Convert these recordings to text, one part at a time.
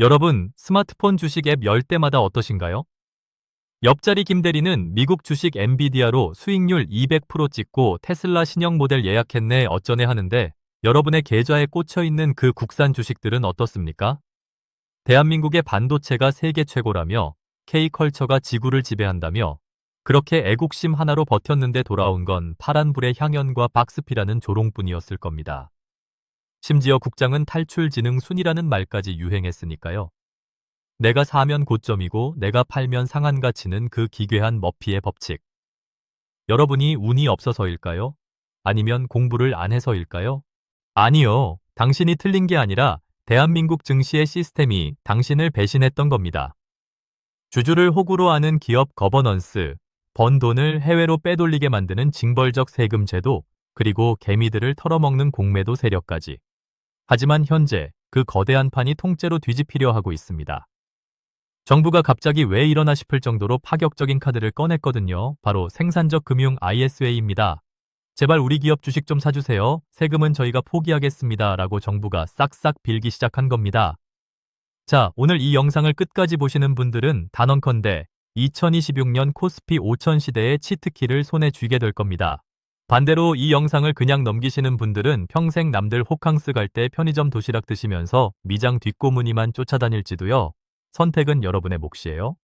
여러분, 스마트폰 주식 앱열 때마다 어떠신가요? 옆자리 김대리는 미국 주식 엔비디아로 수익률 200% 찍고 테슬라 신형 모델 예약했네 어쩌네 하는데 여러분의 계좌에 꽂혀 있는 그 국산 주식들은 어떻습니까? 대한민국의 반도체가 세계 최고라며 K컬처가 지구를 지배한다며 그렇게 애국심 하나로 버텼는데 돌아온 건 파란불의 향연과 박스피라는 조롱뿐이었을 겁니다. 심지어 국장은 탈출 지능 순이라는 말까지 유행했으니까요. 내가 사면 고점이고 내가 팔면 상한 가치는 그 기괴한 머피의 법칙. 여러분이 운이 없어서일까요? 아니면 공부를 안 해서일까요? 아니요. 당신이 틀린 게 아니라 대한민국 증시의 시스템이 당신을 배신했던 겁니다. 주주를 호구로 하는 기업 거버넌스, 번 돈을 해외로 빼돌리게 만드는 징벌적 세금 제도, 그리고 개미들을 털어먹는 공매도 세력까지. 하지만 현재 그 거대한 판이 통째로 뒤집히려 하고 있습니다. 정부가 갑자기 왜 이러나 싶을 정도로 파격적인 카드를 꺼냈거든요. 바로 생산적 금융 ISA입니다. 제발 우리 기업 주식 좀 사주세요. 세금은 저희가 포기하겠습니다. 라고 정부가 싹싹 빌기 시작한 겁니다. 자, 오늘 이 영상을 끝까지 보시는 분들은 단언컨대 2026년 코스피 5000 시대의 치트키를 손에 쥐게 될 겁니다. 반대로 이 영상을 그냥 넘기시는 분들은 평생 남들 호캉스 갈 때 편의점 도시락 드시면서 미장 뒷고무늬만 쫓아다닐지도요. 선택은 여러분의 몫이에요.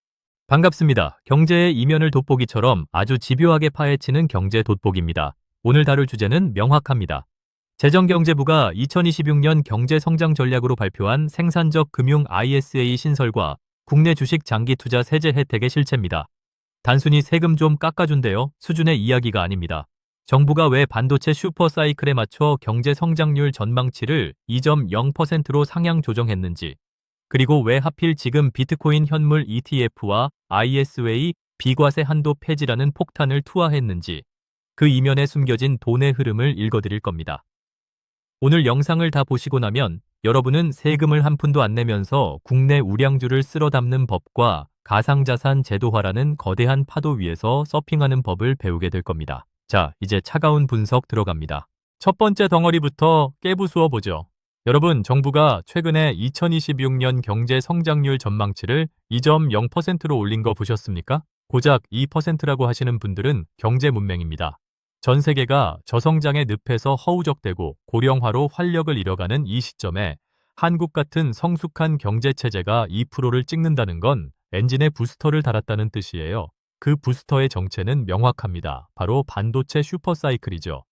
반갑습니다. 경제의 이면을 돋보기처럼 아주 집요하게 파헤치는 경제 돋보기입니다. 오늘 다룰 주제는 명확합니다. 재정경제부가 2026년 경제성장 전략으로 발표한 생산적 금융 ISA 신설과 국내 주식 장기 투자 세제 혜택의 실체입니다. 단순히 세금 좀 깎아준대요 수준의 이야기가 아닙니다. 정부가 왜 반도체 슈퍼사이클에 맞춰 경제 성장률 전망치를 2.0%로 상향 조정했는지, 그리고 왜 하필 지금 비트코인 현물 ETF와 ISA 비과세 한도 폐지라는 폭탄을 투하했는지, 그 이면에 숨겨진 돈의 흐름을 읽어드릴 겁니다. 오늘 영상을 다 보시고 나면 여러분은 세금을 한 푼도 안 내면서 국내 우량주를 쓸어 담는 법과 가상자산 제도화라는 거대한 파도 위에서 서핑하는 법을 배우게 될 겁니다. 자, 이제 차가운 분석 들어갑니다. 첫 번째 덩어리부터 깨부수어 보죠. 여러분, 정부가 최근에 2026년 경제 성장률 전망치를 2.0%로 올린 거 보셨습니까? 고작 2%라고 하시는 분들은 경제 문맹입니다. 전 세계가 저성장의 늪에서 허우적대고 고령화로 활력을 잃어가는 이 시점에 한국 같은 성숙한 경제체제가 2%를 찍는다는 건 엔진에 부스터를 달았다는 뜻이에요. 그 부스터의 정체는 명확합니다. 바로 반도체 슈퍼사이클이죠.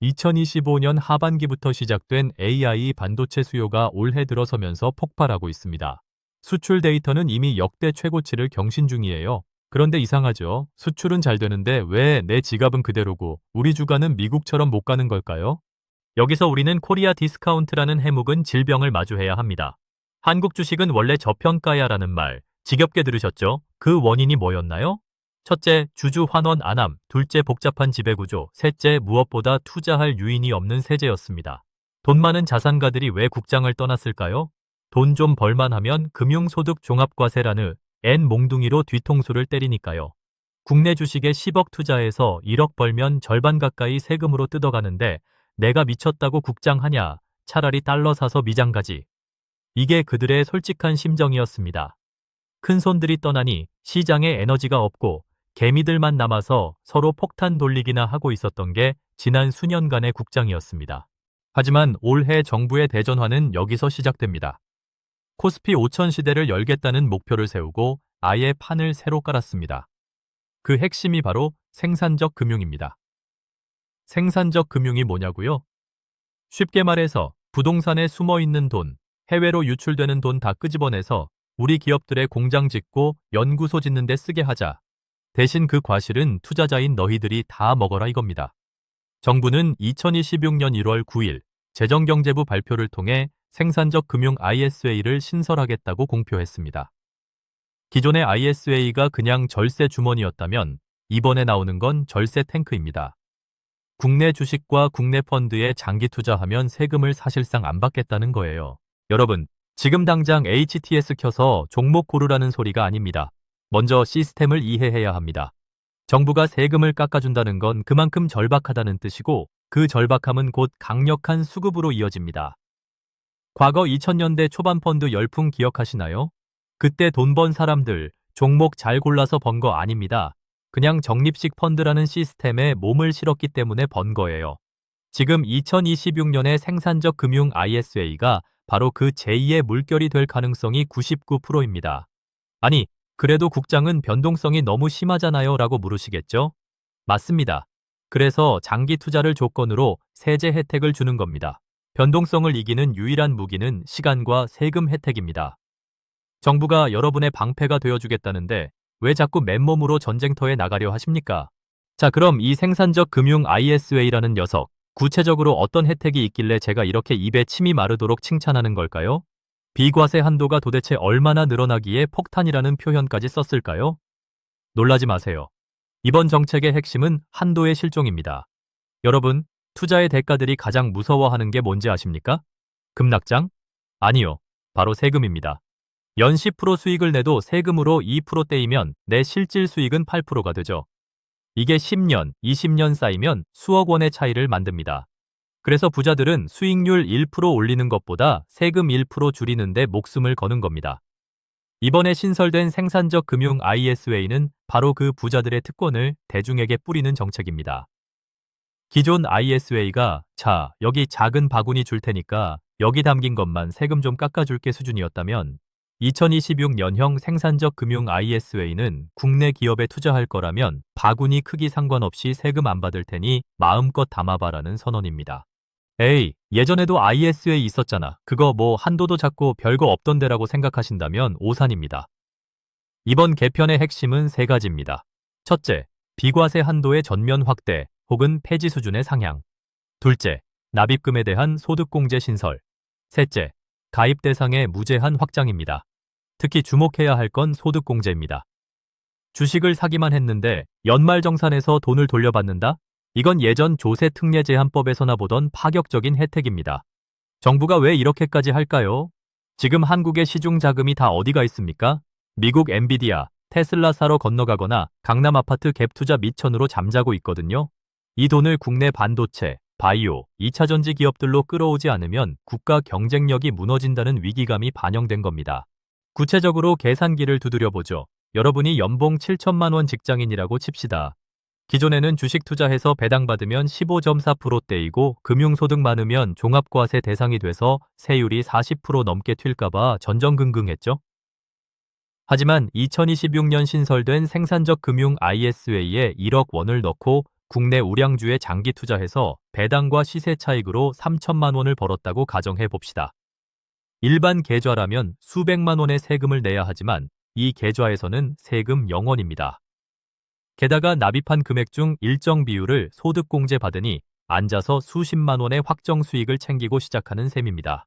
2025년 하반기부터 시작된 AI 반도체 수요가 올해 들어서면서 폭발하고 있습니다. 수출 데이터는 이미 역대 최고치를 경신 중이에요. 그런데 이상하죠. 수출은 잘 되는데 왜 내 지갑은 그대로고 우리 주가는 미국처럼 못 가는 걸까요? 여기서 우리는 코리아 디스카운트라는 해묵은 질병을 마주해야 합니다. 한국 주식은 원래 저평가야라는 말 지겹게 들으셨죠? 그 원인이 뭐였나요? 첫째, 주주 환원 안함, 둘째, 복잡한 지배구조, 셋째, 무엇보다 투자할 유인이 없는 세제였습니다. 돈 많은 자산가들이 왜 국장을 떠났을까요? 돈 좀 벌만 하면 금융소득 종합과세라는 N 몽둥이로 뒤통수를 때리니까요. 국내 주식에 10억 투자해서 1억 벌면 절반 가까이 세금으로 뜯어가는데 내가 미쳤다고 국장하냐, 차라리 달러 사서 미장 가지. 이게 그들의 솔직한 심정이었습니다. 큰 손들이 떠나니 시장에 에너지가 없고 개미들만 남아서 서로 폭탄 돌리기나 하고 있었던 게 지난 수년간의 국장이었습니다. 하지만 올해 정부의 대전화는 여기서 시작됩니다. 코스피 5천 시대를 열겠다는 목표를 세우고 아예 판을 새로 깔았습니다. 그 핵심이 바로 생산적 금융입니다. 생산적 금융이 뭐냐고요? 쉽게 말해서 부동산에 숨어 있는 돈, 해외로 유출되는 돈 다 끄집어내서 우리 기업들의 공장 짓고 연구소 짓는 데 쓰게 하자. 대신 그 과실은 투자자인 너희들이 다 먹어라 이겁니다. 정부는 2026년 1월 9일 재정경제부 발표를 통해 생산적 금융 ISA를 신설하겠다고 공표했습니다. 기존의 ISA가 그냥 절세 주머니였다면 이번에 나오는 건 절세 탱크입니다. 국내 주식과 국내 펀드에 장기 투자하면 세금을 사실상 안 받겠다는 거예요. 여러분, 지금 당장 HTS 켜서 종목 고르라는 소리가 아닙니다. 먼저 시스템을 이해해야 합니다. 정부가 세금을 깎아준다는 건 그만큼 절박하다는 뜻이고 그 절박함은 곧 강력한 수급으로 이어집니다. 과거 2000년대 초반 펀드 열풍 기억하시나요? 그때 돈 번 사람들, 종목 잘 골라서 번 거 아닙니다. 그냥 적립식 펀드라는 시스템에 몸을 실었기 때문에 번 거예요. 지금 2026년의 생산적 금융 ISA가 바로 그 제2의 물결이 될 가능성이 99%입니다. 아니, 그래도 국장은 변동성이 너무 심하잖아요 라고 물으시겠죠? 맞습니다. 그래서 장기 투자를 조건으로 세제 혜택을 주는 겁니다. 변동성을 이기는 유일한 무기는 시간과 세금 혜택입니다. 정부가 여러분의 방패가 되어주겠다는데 왜 자꾸 맨몸으로 전쟁터에 나가려 하십니까? 자, 그럼 이 생산적 금융 ISA라는 녀석, 구체적으로 어떤 혜택이 있길래 제가 이렇게 입에 침이 마르도록 칭찬하는 걸까요? 비과세 한도가 도대체 얼마나 늘어나기에 폭탄이라는 표현까지 썼을까요? 놀라지 마세요. 이번 정책의 핵심은 한도의 실종입니다. 여러분, 투자의 대가들이 가장 무서워하는 게 뭔지 아십니까? 급락장? 아니요. 바로 세금입니다. 연 10% 수익을 내도 세금으로 2% 떼이면 내 실질 수익은 8%가 되죠. 이게 10년, 20년 쌓이면 수억 원의 차이를 만듭니다. 그래서 부자들은 수익률 1% 올리는 것보다 세금 1% 줄이는데 목숨을 거는 겁니다. 이번에 신설된 생산적 금융 ISA는 바로 그 부자들의 특권을 대중에게 뿌리는 정책입니다. 기존 ISA가 자, 여기 작은 바구니 줄 테니까 여기 담긴 것만 세금 좀 깎아줄게 수준이었다면 2026년형 생산적 금융 ISA는 국내 기업에 투자할 거라면 바구니 크기 상관없이 세금 안 받을 테니 마음껏 담아봐라는 선언입니다. 에이, 예전에도 ISA 있었잖아. 그거 뭐 한도도 작고 별거 없던데라고 생각하신다면 오산입니다. 이번 개편의 핵심은 세 가지입니다. 첫째, 비과세 한도의 전면 확대 혹은 폐지 수준의 상향. 둘째, 납입금에 대한 소득공제 신설. 셋째, 가입 대상의 무제한 확장입니다. 특히 주목해야 할 건 소득공제입니다. 주식을 사기만 했는데 연말정산에서 돈을 돌려받는다? 이건 예전 조세 특례 제한법에서나 보던 파격적인 혜택입니다. 정부가 왜 이렇게까지 할까요? 지금 한국의 시중 자금이 다 어디가 있습니까? 미국 엔비디아, 테슬라 사러 건너가거나 강남 아파트 갭 투자 미천으로 잠자고 있거든요. 이 돈을 국내 반도체, 바이오, 2차전지 기업들로 끌어오지 않으면 국가 경쟁력이 무너진다는 위기감이 반영된 겁니다. 구체적으로 계산기를 두드려보죠. 여러분이 연봉 7천만 원 직장인이라고 칩시다. 기존에는 주식 투자해서 배당받으면 15.4%대이고 금융소득 많으면 종합과세 대상이 돼서 세율이 40% 넘게 튈까봐 전전긍긍했죠. 하지만 2026년 신설된 생산적 금융 ISA에 1억 원을 넣고 국내 우량주에 장기 투자해서 배당과 시세 차익으로 3천만 원을 벌었다고 가정해 봅시다. 일반 계좌라면 수백만 원의 세금을 내야 하지만 이 계좌에서는 세금 0원입니다. 게다가 납입한 금액 중 일정 비율을 소득공제 받으니 앉아서 수십만 원의 확정 수익을 챙기고 시작하는 셈입니다.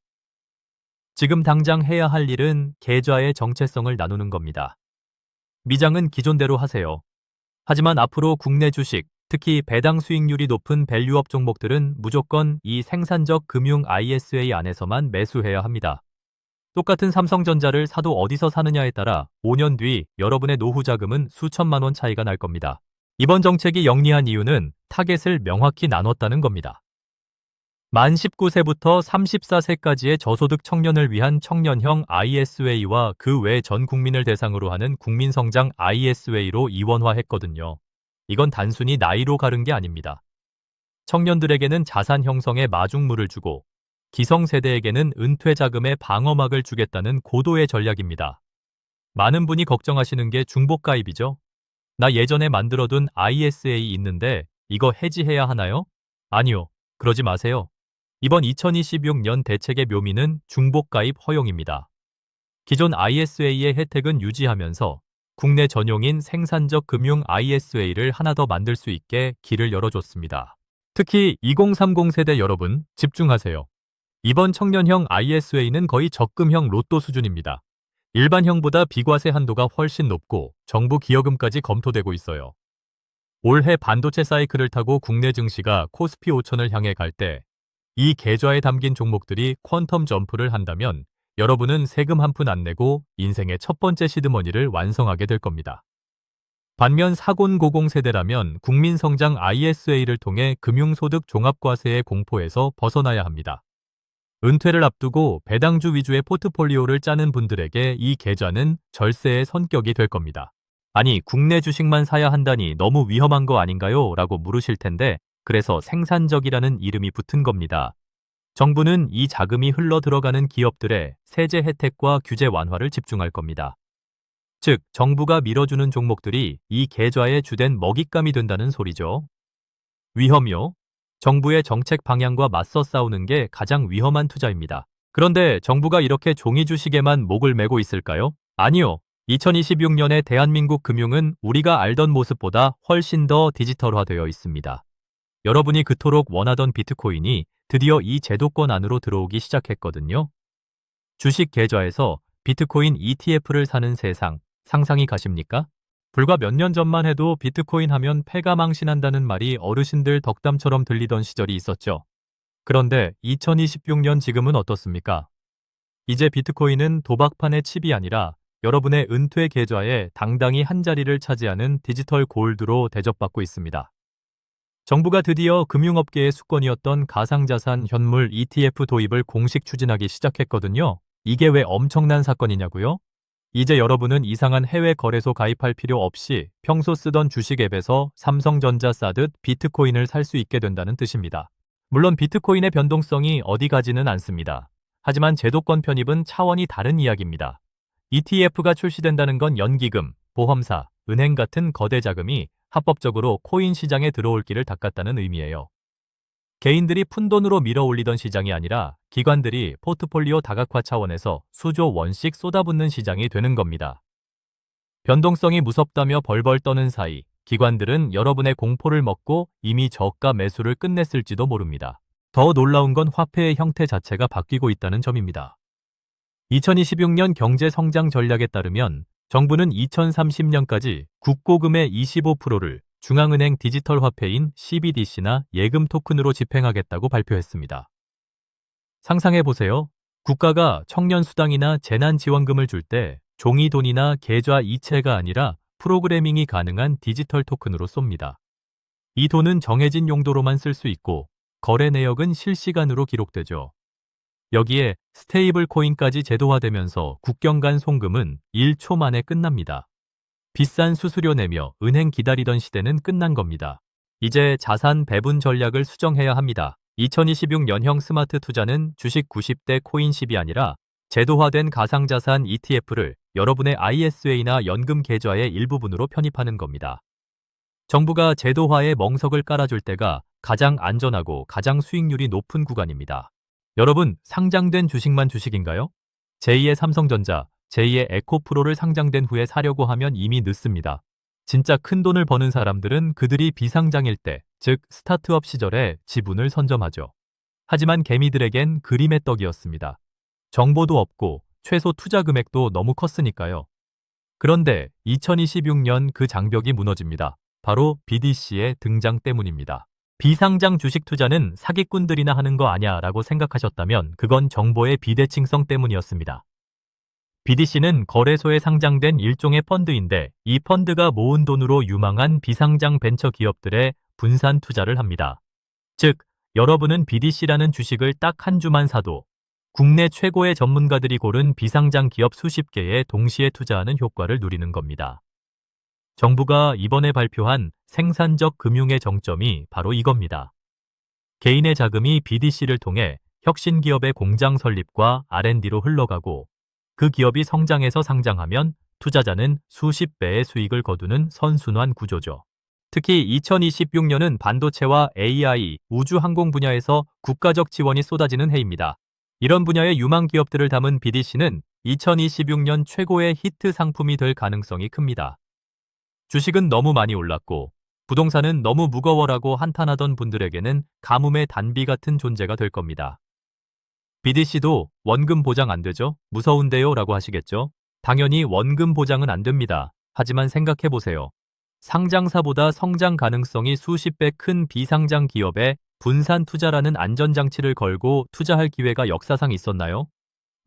지금 당장 해야 할 일은 계좌의 정체성을 나누는 겁니다. 미장은 기존대로 하세요. 하지만 앞으로 국내 주식, 특히 배당 수익률이 높은 밸류업 종목들은 무조건 이 생산적 금융 ISA 안에서만 매수해야 합니다. 똑같은 삼성전자를 사도 어디서 사느냐에 따라 5년 뒤 여러분의 노후 자금은 수천만 원 차이가 날 겁니다. 이번 정책이 영리한 이유는 타겟을 명확히 나눴다는 겁니다. 만 19세부터 34세까지의 저소득 청년을 위한 청년형 ISA와 그 외 전 국민을 대상으로 하는 국민성장 ISA로 이원화했거든요. 이건 단순히 나이로 가른 게 아닙니다. 청년들에게는 자산 형성에 마중물을 주고 기성세대에게는 은퇴 자금의 방어막을 주겠다는 고도의 전략입니다. 많은 분이 걱정하시는 게 중복가입이죠. 나 예전에 만들어둔 ISA 있는데 이거 해지해야 하나요? 아니요. 그러지 마세요. 이번 2026년 대책의 묘미는 중복가입 허용입니다. 기존 ISA의 혜택은 유지하면서 국내 전용인 생산적 금융 ISA를 하나 더 만들 수 있게 길을 열어줬습니다. 특히 2030 세대 여러분 집중하세요. 이번 청년형 ISA는 거의 적금형 로또 수준입니다. 일반형보다 비과세 한도가 훨씬 높고 정부 기여금까지 검토되고 있어요. 올해 반도체 사이클을 타고 국내 증시가 코스피 5천을 향해 갈 때 이 계좌에 담긴 종목들이 퀀텀 점프를 한다면 여러분은 세금 한 푼 안 내고 인생의 첫 번째 시드머니를 완성하게 될 겁니다. 반면 사곤고공 세대라면 국민성장 ISA를 통해 금융소득 종합과세의 공포에서 벗어나야 합니다. 은퇴를 앞두고 배당주 위주의 포트폴리오를 짜는 분들에게 이 계좌는 절세의 선격이 될 겁니다. 아니, 국내 주식만 사야 한다니 너무 위험한 거 아닌가요? 라고 물으실 텐데, 그래서 생산적이라는 이름이 붙은 겁니다. 정부는 이 자금이 흘러 들어가는 기업들의 세제 혜택과 규제 완화를 집중할 겁니다. 즉, 정부가 밀어주는 종목들이 이 계좌의 주된 먹잇감이 된다는 소리죠. 위험요. 정부의 정책 방향과 맞서 싸우는 게 가장 위험한 투자입니다. 그런데 정부가 이렇게 종이 주식에만 목을 메고 있을까요? 아니요. 2026년의 대한민국 금융은 우리가 알던 모습보다 훨씬 더 디지털화되어 있습니다. 여러분이 그토록 원하던 비트코인이 드디어 이 제도권 안으로 들어오기 시작했거든요. 주식 계좌에서 비트코인 ETF를 사는 세상 상상이 가십니까? 불과 몇 년 전만 해도 비트코인 하면 패가망신한다는 말이 어르신들 덕담처럼 들리던 시절이 있었죠. 그런데 2026년 지금은 어떻습니까? 이제 비트코인은 도박판의 칩이 아니라 여러분의 은퇴 계좌에 당당히 한 자리를 차지하는 디지털 골드로 대접받고 있습니다. 정부가 드디어 금융업계의 수건이었던 가상자산 현물 ETF 도입을 공식 추진하기 시작했거든요. 이게 왜 엄청난 사건이냐고요? 이제 여러분은 이상한 해외 거래소 가입할 필요 없이 평소 쓰던 주식 앱에서 삼성전자 싸듯 비트코인을 살 수 있게 된다는 뜻입니다. 물론 비트코인의 변동성이 어디 가지는 않습니다. 하지만 제도권 편입은 차원이 다른 이야기입니다. ETF가 출시된다는 건 연기금, 보험사, 은행 같은 거대 자금이 합법적으로 코인 시장에 들어올 길을 닦았다는 의미예요. 개인들이 푼돈으로 밀어 올리던 시장이 아니라 기관들이 포트폴리오 다각화 차원에서 수조 원씩 쏟아붓는 시장이 되는 겁니다. 변동성이 무섭다며 벌벌 떠는 사이 기관들은 여러분의 공포를 먹고 이미 저가 매수를 끝냈을지도 모릅니다. 더 놀라운 건 화폐의 형태 자체가 바뀌고 있다는 점입니다. 2026년 경제 성장 전략에 따르면 정부는 2030년까지 국고금의 25%를 중앙은행 디지털 화폐인 CBDC나 예금 토큰으로 집행하겠다고 발표했습니다. 상상해보세요. 국가가 청년 수당이나 재난 지원금을 줄 때 종이 돈이나 계좌 이체가 아니라 프로그래밍이 가능한 디지털 토큰으로 쏩니다. 이 돈은 정해진 용도로만 쓸 수 있고 거래 내역은 실시간으로 기록되죠. 여기에 스테이블 코인까지 제도화되면서 국경 간 송금은 1초 만에 끝납니다. 비싼 수수료 내며 은행 기다리던 시대는 끝난 겁니다. 이제 자산 배분 전략을 수정해야 합니다. 2026년형 스마트 투자는 주식 90대 코인 10이 아니라 제도화된 가상자산 ETF를 여러분의 ISA나 연금 계좌의 일부분으로 편입하는 겁니다. 정부가 제도화에 멍석을 깔아줄 때가 가장 안전하고 가장 수익률이 높은 구간입니다. 여러분, 상장된 주식만 주식인가요? 제2의 삼성전자, 제2의 에코프로를 상장된 후에 사려고 하면 이미 늦습니다. 진짜 큰 돈을 버는 사람들은 그들이 비상장일 때, 즉 스타트업 시절에 지분을 선점하죠. 하지만 개미들에겐 그림의 떡이었습니다. 정보도 없고 최소 투자 금액도 너무 컸으니까요. 그런데 2026년 그 장벽이 무너집니다. 바로 BDC의 등장 때문입니다. 비상장 주식 투자는 사기꾼들이나 하는 거 아냐 라고 생각하셨다면 그건 정보의 비대칭성 때문이었습니다. BDC는 거래소에 상장된 일종의 펀드인데 이 펀드가 모은 돈으로 유망한 비상장 벤처 기업들의 분산 투자를 합니다. 즉, 여러분은 BDC라는 주식을 딱 한 주만 사도 국내 최고의 전문가들이 고른 비상장 기업 수십 개에 동시에 투자하는 효과를 누리는 겁니다. 정부가 이번에 발표한 생산적 금융의 정점이 바로 이겁니다. 개인의 자금이 BDC를 통해 혁신 기업의 공장 설립과 R&D로 흘러가고 그 기업이 성장해서 상장하면 투자자는 수십 배의 수익을 거두는 선순환 구조죠. 특히 2026년은 반도체와 AI, 우주항공 분야에서 국가적 지원이 쏟아지는 해입니다. 이런 분야의 유망 기업들을 담은 BDC는 2026년 최고의 히트 상품이 될 가능성이 큽니다. 주식은 너무 많이 올랐고 부동산은 너무 무거워라고 한탄하던 분들에게는 가뭄의 단비 같은 존재가 될 겁니다. BDC도 원금 보장 안 되죠? 무서운데요? 라고 하시겠죠? 당연히 원금 보장은 안 됩니다. 하지만 생각해 보세요. 상장사보다 성장 가능성이 수십 배 큰 비상장 기업에 분산 투자라는 안전장치를 걸고 투자할 기회가 역사상 있었나요?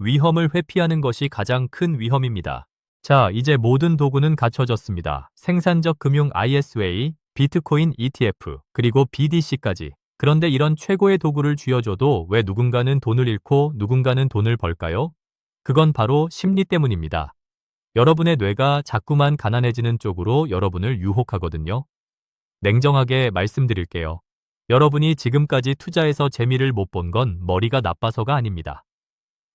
위험을 회피하는 것이 가장 큰 위험입니다. 자, 이제 모든 도구는 갖춰졌습니다. 생산적 금융 ISA, 비트코인 ETF, 그리고 BDC까지. 그런데 이런 최고의 도구를 쥐어줘도 왜 누군가는 돈을 잃고 누군가는 돈을 벌까요? 그건 바로 심리 때문입니다. 여러분의 뇌가 자꾸만 가난해지는 쪽으로 여러분을 유혹하거든요. 냉정하게 말씀드릴게요. 여러분이 지금까지 투자해서 재미를 못 본 건 머리가 나빠서가 아닙니다.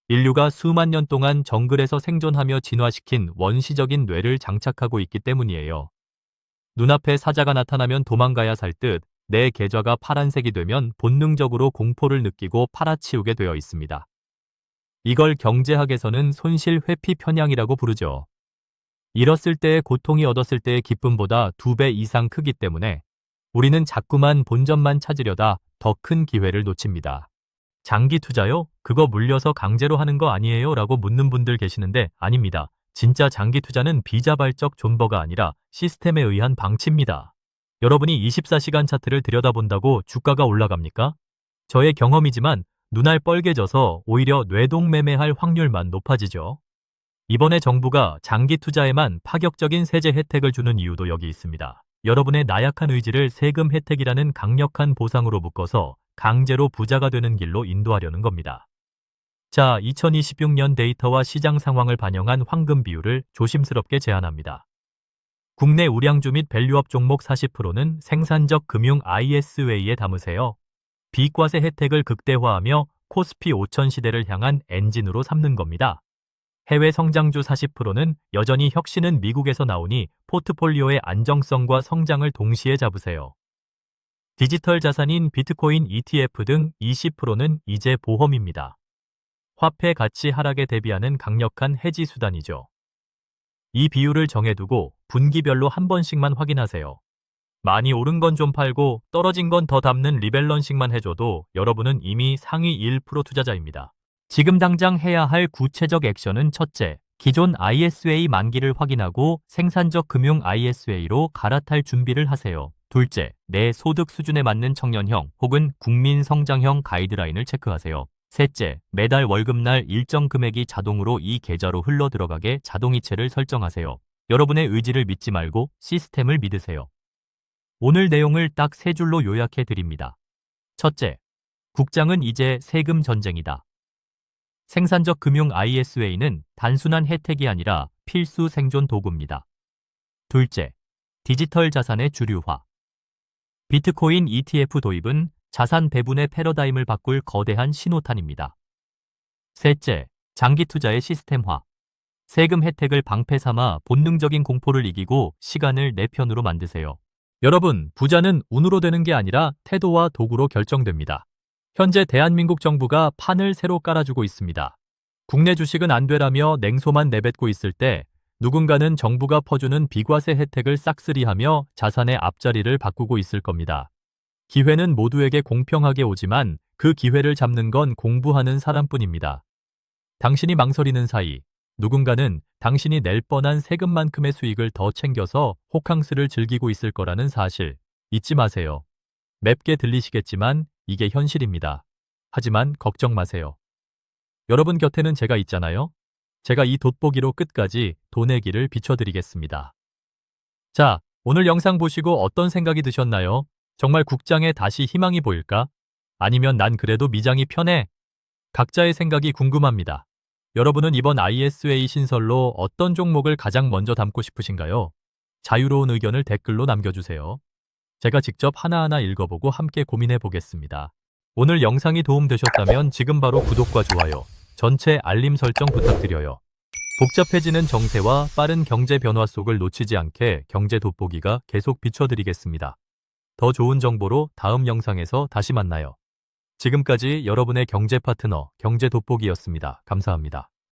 인류가 수만 년 동안 정글에서 생존하며 진화시킨 원시적인 뇌를 장착하고 있기 때문이에요. 눈앞에 사자가 나타나면 도망가야 살 듯 내 계좌가 파란색이 되면 본능적으로 공포를 느끼고 팔아치우게 되어 있습니다. 이걸 경제학에서는 손실 회피 편향이라고 부르죠. 잃었을 때의 고통이 얻었을 때의 기쁨보다 두 배 이상 크기 때문에 우리는 자꾸만 본전만 찾으려다 더 큰 기회를 놓칩니다. 장기 투자요? 그거 물려서 강제로 하는 거 아니에요? 라고 묻는 분들 계시는데 아닙니다. 진짜 장기 투자는 비자발적 존버가 아니라 시스템에 의한 방치입니다. 여러분이 24시간 차트를 들여다본다고 주가가 올라갑니까? 저의 경험이지만 눈알 뻘개져서 오히려 뇌동매매할 확률만 높아지죠. 이번에 정부가 장기 투자에만 파격적인 세제 혜택을 주는 이유도 여기 있습니다. 여러분의 나약한 의지를 세금 혜택이라는 강력한 보상으로 묶어서 강제로 부자가 되는 길로 인도하려는 겁니다. 자, 2026년 데이터와 시장 상황을 반영한 황금 비율을 조심스럽게 제안합니다. 국내 우량주 및 밸류업 종목 40%는 생산적 금융 IS웨이에 담으세요. 비과세 혜택을 극대화하며 코스피 5000 시대를 향한 엔진으로 삼는 겁니다. 해외 성장주 40%는 여전히 혁신은 미국에서 나오니 포트폴리오의 안정성과 성장을 동시에 잡으세요. 디지털 자산인 비트코인 ETF 등 20%는 이제 보험입니다. 화폐 가치 하락에 대비하는 강력한 해지 수단이죠. 이 비율을 정해두고 분기별로 한 번씩만 확인하세요. 많이 오른 건 좀 팔고 떨어진 건 더 담는 리밸런싱만 해줘도 여러분은 이미 상위 1% 투자자입니다. 지금 당장 해야 할 구체적 액션은 첫째, 기존 ISA 만기를 확인하고 생산적 금융 ISA로 갈아탈 준비를 하세요. 둘째, 내 소득 수준에 맞는 청년형 혹은 국민 성장형 가이드라인을 체크하세요. 셋째, 매달 월급날 일정 금액이 자동으로 이 계좌로 흘러 들어가게 자동이체를 설정하세요. 여러분의 의지를 믿지 말고 시스템을 믿으세요. 오늘 내용을 딱 세 줄로 요약해 드립니다. 첫째, 국장은 이제 세금 전쟁이다. 생산적 금융 ISA는 단순한 혜택이 아니라 필수 생존 도구입니다. 둘째, 디지털 자산의 주류화. 비트코인 ETF 도입은 자산 배분의 패러다임을 바꿀 거대한 신호탄입니다. 셋째, 장기 투자의 시스템화. 세금 혜택을 방패 삼아 본능적인 공포를 이기고 시간을 내 편으로 만드세요. 여러분, 부자는 운으로 되는 게 아니라 태도와 도구로 결정됩니다. 현재 대한민국 정부가 판을 새로 깔아주고 있습니다. 국내 주식은 안 되라며 냉소만 내뱉고 있을 때 누군가는 정부가 퍼주는 비과세 혜택을 싹쓸이하며 자산의 앞자리를 바꾸고 있을 겁니다. 기회는 모두에게 공평하게 오지만 그 기회를 잡는 건 공부하는 사람뿐입니다. 당신이 망설이는 사이 누군가는 당신이 낼 뻔한 세금만큼의 수익을 더 챙겨서 호캉스를 즐기고 있을 거라는 사실 잊지 마세요. 맵게 들리시겠지만 이게 현실입니다. 하지만 걱정 마세요. 여러분 곁에는 제가 있잖아요. 제가 이 돋보기로 끝까지 돈의 길을 비춰드리겠습니다. 자, 오늘 영상 보시고 어떤 생각이 드셨나요? 정말 국장에 다시 희망이 보일까? 아니면 난 그래도 미장이 편해? 각자의 생각이 궁금합니다. 여러분은 이번 ISA 신설로 어떤 종목을 가장 먼저 담고 싶으신가요? 자유로운 의견을 댓글로 남겨주세요. 제가 직접 하나하나 읽어보고 함께 고민해 보겠습니다. 오늘 영상이 도움되셨다면 지금 바로 구독과 좋아요, 전체 알림 설정 부탁드려요. 복잡해지는 정세와 빠른 경제 변화 속을 놓치지 않게 경제 돋보기가 계속 비춰드리겠습니다. 더 좋은 정보로 다음 영상에서 다시 만나요. 지금까지 여러분의 경제 파트너 경제 돋보기였습니다. 감사합니다.